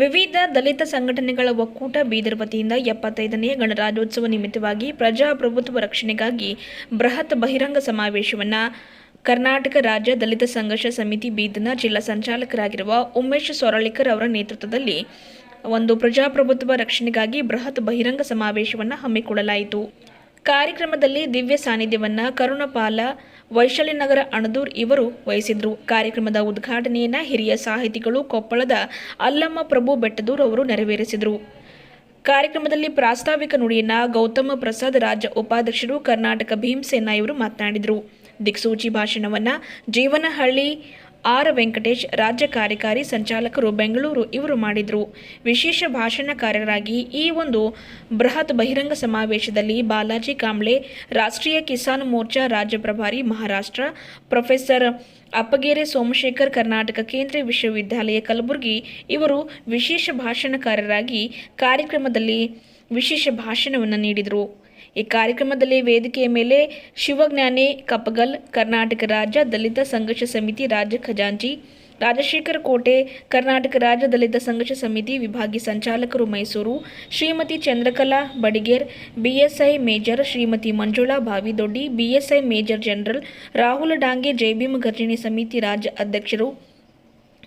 ವಿವಿಧ ದಲಿತ ಸಂಘಟನೆಗಳ ಒಕ್ಕೂಟ ಬೀದರ್ ವತಿಯಿಂದ ಎಪ್ಪತ್ತೈದನೇ ಗಣರಾಜ್ಯೋತ್ಸವ ನಿಮಿತ್ತವಾಗಿ ಪ್ರಜಾಪ್ರಭುತ್ವ ರಕ್ಷಣೆಗಾಗಿ ಬೃಹತ್ ಬಹಿರಂಗ ಸಮಾವೇಶವನ್ನು ಕರ್ನಾಟಕ ರಾಜ್ಯ ದಲಿತ ಸಂಘರ್ಷ ಸಮಿತಿ ಬೀದರ್ನ ಜಿಲ್ಲಾ ಸಂಚಾಲಕರಾಗಿರುವ ಉಮೇಶ್ ಸೊರಳಿಕರ್ ಅವರ ನೇತೃತ್ವದಲ್ಲಿ ಒಂದು ಪ್ರಜಾಪ್ರಭುತ್ವ ರಕ್ಷಣೆಗಾಗಿ ಬೃಹತ್ ಬಹಿರಂಗ ಸಮಾವೇಶವನ್ನು ಹಮ್ಮಿಕೊಳ್ಳಲಾಯಿತು. ಕಾರ್ಯಕ್ರಮದಲ್ಲಿ ದಿವ್ಯ ಸಾನ್ನಿಧ್ಯವನ್ನು ಕರುಣಪಾಲ ವೈಶಾಲಿನಗರ ಅಣದೂರ್ ಇವರು ವಹಿಸಿದ್ರು. ಕಾರ್ಯಕ್ರಮದ ಉದ್ಘಾಟನೆಯನ್ನ ಹಿರಿಯ ಸಾಹಿತಿಗಳು ಕೊಪ್ಪಳದ ಅಲ್ಲಮ್ಮ ಪ್ರಭು ಬೆಟ್ಟದೂರ್ ಅವರು ನೆರವೇರಿಸಿದರು. ಕಾರ್ಯಕ್ರಮದಲ್ಲಿ ಪ್ರಾಸ್ತಾವಿಕ ನುಡಿಯನ್ನ ಗೌತಮ ಪ್ರಸಾದ್ ರಾಜ್ಯ ಉಪಾಧ್ಯಕ್ಷರು ಕರ್ನಾಟಕ ಭೀಮಸೇನಾ ಇವರು ಮಾತನಾಡಿದರು. ದಿಕ್ಸೂಚಿ ಭಾಷಣವನ್ನ ಜೀವನಹಳ್ಳಿ ಆರ್ ವೆಂಕಟೇಶ್, ರಾಜ್ಯ ಕಾರ್ಯಕಾರಿ ಸಂಚಾಲಕರು ಬೆಂಗಳೂರು ಇವರು ಮಾಡಿದರು. ವಿಶೇಷ ಭಾಷಣಕಾರರಾಗಿ ಈ ಒಂದು ಬೃಹತ್ ಬಹಿರಂಗ ಸಮಾವೇಶದಲ್ಲಿ ಬಾಲಾಜಿ ಕಾಂಬ್ಳೆ, ರಾಷ್ಟ್ರೀಯ ಕಿಸಾನ್ ಮೋರ್ಚಾ ರಾಜ್ಯ ಪ್ರಭಾರಿ ಮಹಾರಾಷ್ಟ್ರ, ಪ್ರೊಫೆಸರ್ ಅಪ್ಪಗೇರೆ ಸೋಮಶೇಖರ್, ಕರ್ನಾಟಕ ಕೇಂದ್ರೀಯ ವಿಶ್ವವಿದ್ಯಾಲಯ ಕಲಬುರಗಿ ಇವರು ವಿಶೇಷ ಭಾಷಣಕಾರರಾಗಿ ಕಾರ್ಯಕ್ರಮದಲ್ಲಿ ವಿಶೇಷ ಭಾಷಣವನ್ನು ನೀಡಿದರು. ಈ ಕಾರ್ಯಕ್ರಮದಲ್ಲಿ ವೇದಿಕೆಯ ಮೇಲೆ ಶಿವಜ್ಞಾನಿ ಕಪಗಲ್ ಕರ್ನಾಟಕ ರಾಜ್ಯ ದಲಿತ ಸಂಘರ್ಷ ಸಮಿತಿ ರಾಜ್ಯ ಖಜಾಂಚಿ, ರಾಜಶೇಖರ ಕೋಟೆ, ಕರ್ನಾಟಕ ರಾಜ್ಯ ದಲಿತ ಸಂಘರ್ಷ ಸಮಿತಿ ವಿಭಾಗೀಯ ಸಂಚಾಲಕರು Mysuru, Shrimati Chandrakala Badiger, BSI major Shrimati Manjula Bhavidoddi BSI major general Rahul Dange Jai Bhim ಘರ್ಷಣೆ ಸಮಿತಿ ರಾಜ್ಯ ಅಧ್ಯಕ್ಷರು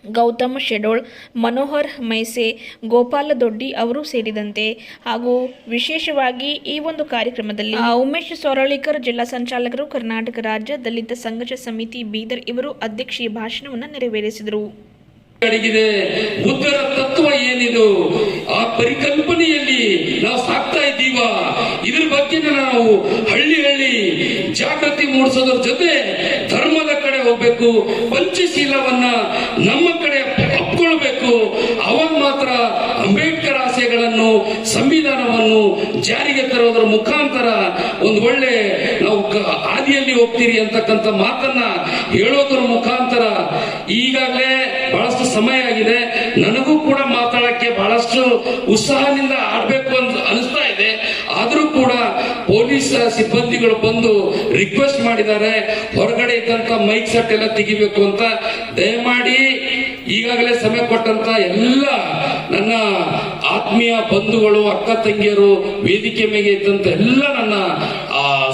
ಗೌತಮ್ ಶೆಡೋಳ್ ಮನೋಹರ್ ಮೈಸೆ ಗೋಪಾಲ ದೊಡ್ಡಿ ಅವರು ಸೇರಿದಂತೆ ಹಾಗೂ ವಿಶೇಷವಾಗಿ ಈ ಒಂದು ಕಾರ್ಯಕ್ರಮದಲ್ಲಿ ಆ, ಉಮೇಶ್ ಸೊರಳಿಕರ್ ಜಿಲ್ಲಾ ಸಂಚಾಲಕರು ಕರ್ನಾಟಕ ರಾಜ್ಯ ದಲಿತ ಸಂಘರ್ಷ ಸಮಿತಿ ಬೀದರ್ ಇವರು ಅಧ್ಯಕ್ಷೀಯ ಭಾಷಣವನ್ನು ನೆರವೇರಿಸಿದರು. ಬುದ್ಧರ ತತ್ವ ಏನಿದು? ಆ ಪರಿಕಲ್ಪನೆಯಲ್ಲಿ ನಾವು ಸಾಕ್ತಾ ಇದ್ದೀವ? ಇದ್ರ ಬಗ್ಗೆ ನಾವು ಹಳ್ಳಿ ಹಳ್ಳಿ ಜಾಗೃತಿ ಮೂಡಿಸೋದ್ರ ಜೊತೆ ಧರ್ಮದ ಹೋಗ್ಬೇಕು, ಪಂಚಶೀಲವನ್ನ ನಮ್ಮ ಕಡೆ ಒಪ್ಕೊಳ್ಬೇಕು ಅವಾಗ ಮಾತ್ರ ಅಂಬೇಡ್ಕರ್ ಆಶಯಗಳನ್ನು ಸಂವಿಧಾನವನ್ನು ಜಾರಿಗೆ ತರೋದ್ರ ಮುಖಾಂತರ ಒಂದು ಒಳ್ಳೆ ನಾವು ಹಾದಿಯಲ್ಲಿ ಹೋಗ್ತೀರಿ ಅಂತಕ್ಕಂಥ ಮಾತನ್ನ ಹೇಳೋದ್ರ ಮುಖಾಂತರ ಈಗಾಗಲೇ ಬಹಳಷ್ಟು ಸಮಯ ಆಗಿದೆ. ನನಗೂ ಕೂಡ ಮಾತಾಡಕ್ಕೆ ಬಹಳಷ್ಟು ಉತ್ಸಾಹದಿಂದ ಆಡ್ಬೇಕು ಅಂತ ಅನಿಸ್ತಾ ಇದೆ. ಆದ್ರೂ ಕೂಡ ಪೊಲೀಸ್ ಸಿಬ್ಬಂದಿಗಳು ಬಂದು ರಿಕ್ವೆಸ್ಟ್ ಮಾಡಿದ್ದಾರೆ. ಹೊರಗಡೆ ಇದ್ದಂತ ಮೈಕ್ ಸೆಟ್ ಎಲ್ಲ ತೆಗಿಬೇಕು ಅಂತ. ದಯಮಾಡಿ ಈಗಾಗಲೇ ಸಮಯ ಕೊಟ್ಟಂತ ಎಲ್ಲ ನನ್ನ ಆತ್ಮೀಯ ಬಂಧುಗಳು, ಅಕ್ಕ ತಂಗಿಯರು, ವೇದಿಕೆ ಮೇಲೆ ಇದ್ದಂತ ಎಲ್ಲ ನನ್ನ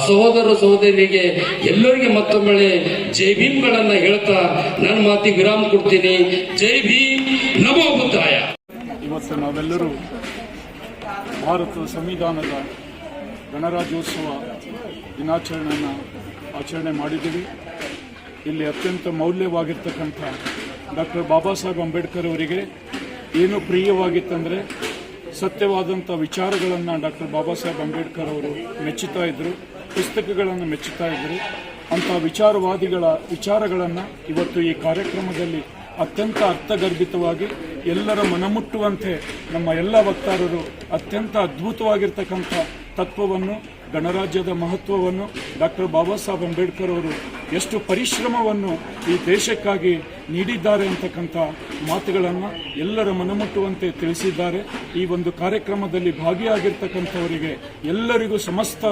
ಸಹೋದರ ಸಹೋದರಿಗೆ ಎಲ್ಲರಿಗೆ ಮತ್ತೊಮ್ಮೆ ಜೈ ಭೀಮ್ಗಳನ್ನ ಹೇಳ್ತಾ ನನ್ನ ಮಾತಿಗೆ ವಿರಾಮ ಕೊಡ್ತೀನಿ. ಜೈ ಭೀಮ್, ನಮೋ ಬುದ್ಧಾಯ ಇವತ್ತು ನಾವೆಲ್ಲರೂ ಭಾರತದ ಸಂವಿಧಾನದ ಗಣರಾಜ್ಯೋತ್ಸವ ದಿನಾಚರಣೆಯನ್ನು ಆಚರಣೆ ಮಾಡಿದ್ದೀವಿ. ಇಲ್ಲಿ ಅತ್ಯಂತ ಮೌಲ್ಯವಾಗಿರ್ತಕ್ಕಂಥ ಡಾಕ್ಟರ್ ಬಾಬಾ ಸಾಹೇಬ್ ಅಂಬೇಡ್ಕರ್ ಅವರಿಗೆ ಏನು ಪ್ರಿಯವಾಗಿತ್ತಂದರೆ ಸತ್ಯವಾದಂಥ ವಿಚಾರಗಳನ್ನು ಡಾಕ್ಟರ್ ಬಾಬಾ ಸಾಹೇಬ್ ಅಂಬೇಡ್ಕರ್ ಅವರು ಮೆಚ್ಚುತ್ತಾ ಇದ್ದರು ಪುಸ್ತಕಗಳನ್ನು ಮೆಚ್ಚುತ್ತಾ ಇದ್ದರು ಅಂಥ ವಿಚಾರವಾದಿಗಳ ವಿಚಾರಗಳನ್ನು ಇವತ್ತು ಈ ಕಾರ್ಯಕ್ರಮದಲ್ಲಿ ಅತ್ಯಂತ ಅರ್ಥಗರ್ಭಿತವಾಗಿ ಎಲ್ಲರ ಮನಮುಟ್ಟುವಂತೆ ನಮ್ಮ ಎಲ್ಲ ವಕ್ತಾರರು ಅತ್ಯಂತ ಅದ್ಭುತವಾಗಿರ್ತಕ್ಕಂಥ ತತ್ವವನ್ನು, ಗಣರಾಜ್ಯದ ಮಹತ್ವವನ್ನು ಡಾಕ್ಟರ್ ಬಾಬಾ ಸಾಹೇಬ್ ಅಂಬೇಡ್ಕರ್ ಅವರು ಎಷ್ಟು ಪರಿಶ್ರಮವನ್ನು ಈ ದೇಶಕ್ಕಾಗಿ ನೀಡಿದ್ದಾರೆ ಅಂತಕ್ಕಂಥ ಮಾತುಗಳನ್ನು ಎಲ್ಲರ ಮನಮುಟ್ಟುವಂತೆ ತಿಳಿಸಿದ್ದಾರೆ. ಈ ಒಂದು ಕಾರ್ಯಕ್ರಮದಲ್ಲಿ ಭಾಗಿಯಾಗಿರ್ತಕ್ಕಂಥವರಿಗೆ ಎಲ್ಲರಿಗೂ ಸಮಸ್ತ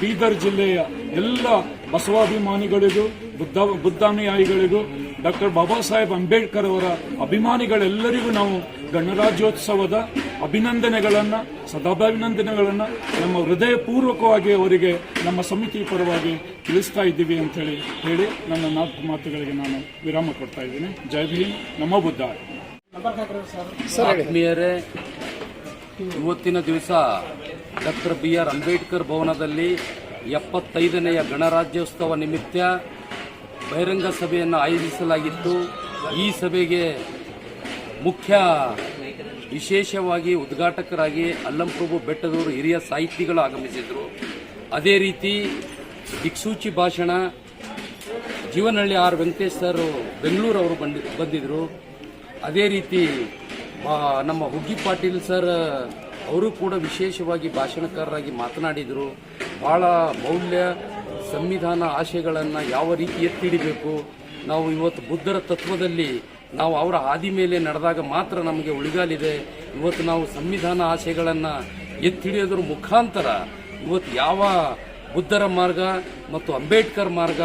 ಬೀದರ್ ಜಿಲ್ಲೆಯ ಎಲ್ಲ ಬಸವಾಭಿಮಾನಿಗಳಿಗೂ, ಬುದ್ಧ, ಬುದ್ಧಾನುಯಾಯಿಗಳಿಗೂ, ಡಾಕ್ಟರ್ ಬಾಬಾ ಸಾಹೇಬ್ ಅಂಬೇಡ್ಕರ್ ಅವರ ಅಭಿಮಾನಿಗಳೆಲ್ಲರಿಗೂ ನಾವು ಗಣರಾಜ್ಯೋತ್ಸವದ ಅಭಿನಂದನೆಗಳನ್ನು ಸದಾಭಿನಂದನೆಗಳನ್ನು ನಮ್ಮ ಹೃದಯಪೂರ್ವಕವಾಗಿ ಅವರಿಗೆ ನಮ್ಮ ಸಮಿತಿ ಪರವಾಗಿ ತಿಳಿಸ್ತಾ ಇದ್ದೀವಿ ಅಂತೇಳಿ ಹೇಳಿ ನನ್ನ ನಾಲ್ಕು ಮಾತುಗಳಿಗೆ ನಾನು ವಿರಾಮ ಕೊಡ್ತಾ ಇದ್ದೀನಿ. ಜೈ ಭೀಮ್ ನಮ್ಮ ಬುದ್ಧ. ಆತ್ಮೀಯರೇ ಇವತ್ತಿನ ದಿವಸ ಡಾಕ್ಟರ್ ಬಿ ಆರ್ ಅಂಬೇಡ್ಕರ್ ಭವನದಲ್ಲಿ ಎಪ್ಪತ್ತೈದನೆಯ ಗಣರಾಜ್ಯೋತ್ಸವ ನಿಮಿತ್ತ ಬಹಿರಂಗ ಸಭೆಯನ್ನು ಆಯೋಜಿಸಲಾಗಿತ್ತು. ಈ ಸಭೆಗೆ ಮುಖ್ಯ ವಿಶೇಷವಾಗಿ ಉದ್ಘಾಟಕರಾಗಿ ಅಲ್ಲಂಪ್ರಭು ಬೆಟ್ಟದವರು ಹಿರಿಯ ಸಾಹಿತಿಗಳು ಆಗಮಿಸಿದರು. ಅದೇ ರೀತಿ ದಿಕ್ಸೂಚಿ ಭಾಷಣ, ಜೀವನಹಳ್ಳಿ ಆರ್ ವೆಂಕಟೇಶ್ ಸರ್ ಬೆಂಗಳೂರು ಅವರು ಬಂದಿ ಬಂದಿದ್ದರು ಅದೇ ರೀತಿ ನಮ್ಮ ಹುಗ್ಗಿ ಪಾಟೀಲ್ ಸರ್ ಅವರು ಕೂಡ ವಿಶೇಷವಾಗಿ ಭಾಷಣಕಾರರಾಗಿ ಮಾತನಾಡಿದರು. ಬಹಳ ಮೌಲ್ಯ, ಸಂವಿಧಾನ ಆಶಯಗಳನ್ನು ಯಾವ ರೀತಿ ಎತ್ತಿಡಿಬೇಕು ನಾವು ಇವತ್ತು ಬುದ್ಧರ ತತ್ವದಲ್ಲಿ ನಾವು ಅವರ ಹಾದಿ ಮೇಲೆ ನಡೆದಾಗ ಮಾತ್ರ ನಮಗೆ ಉಳಿಗಾಲಿದೆ. ಇವತ್ತು ನಾವು ಸಂವಿಧಾನ ಆಶಯಗಳನ್ನು ಎತ್ತಿಡಿಯೋದ್ರ ಮುಖಾಂತರ ಇವತ್ತು ಯಾವ ಬುದ್ಧರ ಮಾರ್ಗ ಮತ್ತು ಅಂಬೇಡ್ಕರ್ ಮಾರ್ಗ,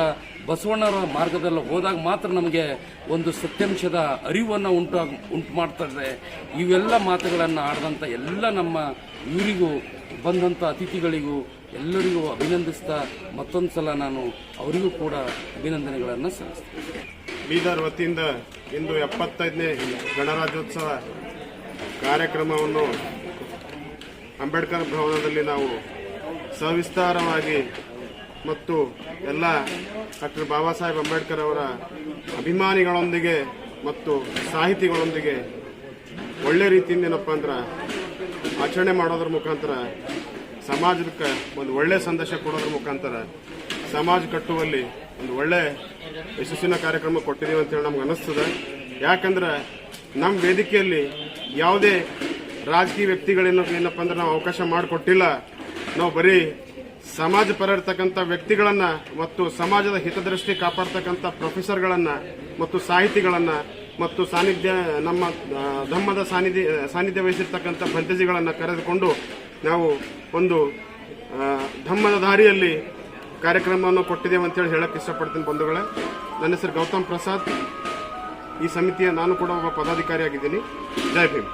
ಬಸವಣ್ಣರ ಮಾರ್ಗದಲ್ಲಿ ಹೋದಾಗ ಮಾತ್ರ ನಮಗೆ ಒಂದು ಸತ್ಯಾಂಶದ ಅರಿವನ್ನು ಉಂಟು ಉಂಟು ಮಾಡ್ತದೆ. ಇವೆಲ್ಲ ಮಾತುಗಳನ್ನು ಆಡಿದಂಥ ಎಲ್ಲ ನಮ್ಮ ಇವರಿಗೂ ಬಂದಂಥ ಅತಿಥಿಗಳಿಗೂ ಎಲ್ಲರಿಗೂ ಅಭಿನಂದಿಸ್ತಾ ಮತ್ತೊಂದು ಸಲ ನಾನು ಅವರಿಗೂ ಕೂಡ ಅಭಿನಂದನೆಗಳನ್ನು ಸಲ್ಲಿಸ್ತೇನೆ. ಬೀದರ್ ವತಿಯಿಂದ ಇಂದು ಎಪ್ಪತ್ತೈದನೇ ಗಣರಾಜ್ಯೋತ್ಸವ ಕಾರ್ಯಕ್ರಮವನ್ನು ಅಂಬೇಡ್ಕರ್ ಭವನದಲ್ಲಿ ನಾವು ಸವಿಸ್ತಾರವಾಗಿ ಮತ್ತು ಎಲ್ಲ ಡಾಕ್ಟರ್ ಬಾಬಾ ಸಾಹೇಬ್ ಅಂಬೇಡ್ಕರ್ ಅವರ ಅಭಿಮಾನಿಗಳೊಂದಿಗೆ ಮತ್ತು ಸಾಹಿತಿಗಳೊಂದಿಗೆ ಒಳ್ಳೆ ರೀತಿಯಿಂದ ಏನಪ್ಪ ಅಂದ್ರೆ ಆಚರಣೆ ಮಾಡೋದ್ರ ಮುಖಾಂತರ ಸಮಾಜಕ್ಕೆ ಒಂದು ಒಳ್ಳೆ ಸಂದೇಶ ಕೊಡೋದ್ರ ಮುಖಾಂತರ ಸಮಾಜ ಕಟ್ಟುವಲ್ಲಿ ಒಂದು ಒಳ್ಳೆ ಯಶಸ್ಸಿನ ಕಾರ್ಯಕ್ರಮ ಕೊಟ್ಟಿದ್ದೀವಿ ಅಂತೇಳಿ ನಮ್ಗೆ ಅನ್ನಿಸ್ತದೆ ಯಾಕಂದ್ರೆ ನಮ್ಮ ವೇದಿಕೆಯಲ್ಲಿ ಯಾವುದೇ ರಾಜಕೀಯ ವ್ಯಕ್ತಿಗಳೇನು ಏನಪ್ಪ ಅಂದ್ರೆ ನಾವು ಅವಕಾಶ ಮಾಡಿಕೊಟ್ಟಿಲ್ಲ. ನಾವು ಬರೀ ಸಮಾಜ ಪರ ಇರ್ತಕ್ಕಂಥ ವ್ಯಕ್ತಿಗಳನ್ನ ಮತ್ತು ಸಮಾಜದ ಹಿತದೃಷ್ಟಿ ಕಾಪಾಡ್ತಕ್ಕಂಥ ಪ್ರೊಫೆಸರ್ಗಳನ್ನ ಮತ್ತು ಸಾಹಿತಿಗಳನ್ನ ಮತ್ತು ಸಾನ್ನಿಧ್ಯ, ನಮ್ಮ ಧಮ್ಮದ ಸಾನ್ನಿಧ್ಯ ಸಾನ್ನಿಧ್ಯ ವಹಿಸಿರ್ತಕ್ಕಂಥ ಫಂತಜಿಗಳನ್ನ ಕರೆದುಕೊಂಡು ನಾವು ಒಂದು ಧಮ್ಮದ ದಾರಿಯಲ್ಲಿ ಕಾರ್ಯಕ್ರಮವನ್ನು ಕೊಟ್ಟಿದ್ದೇವೆ ಅಂತೇಳಿ ಹೇಳಕ್ಕೆ ಇಷ್ಟಪಡ್ತೀನಿ ಬಂಧುಗಳೇ. ನನ್ನ ಹೆಸರು ಗೌತಮ್ ಪ್ರಸಾದ್. ಈ ಸಮಿತಿಯ ನಾನು ಕೂಡ ಒಬ್ಬ ಪದಾಧಿಕಾರಿಯಾಗಿದ್ದೀನಿ. ಜೈ ಭೀಮ್.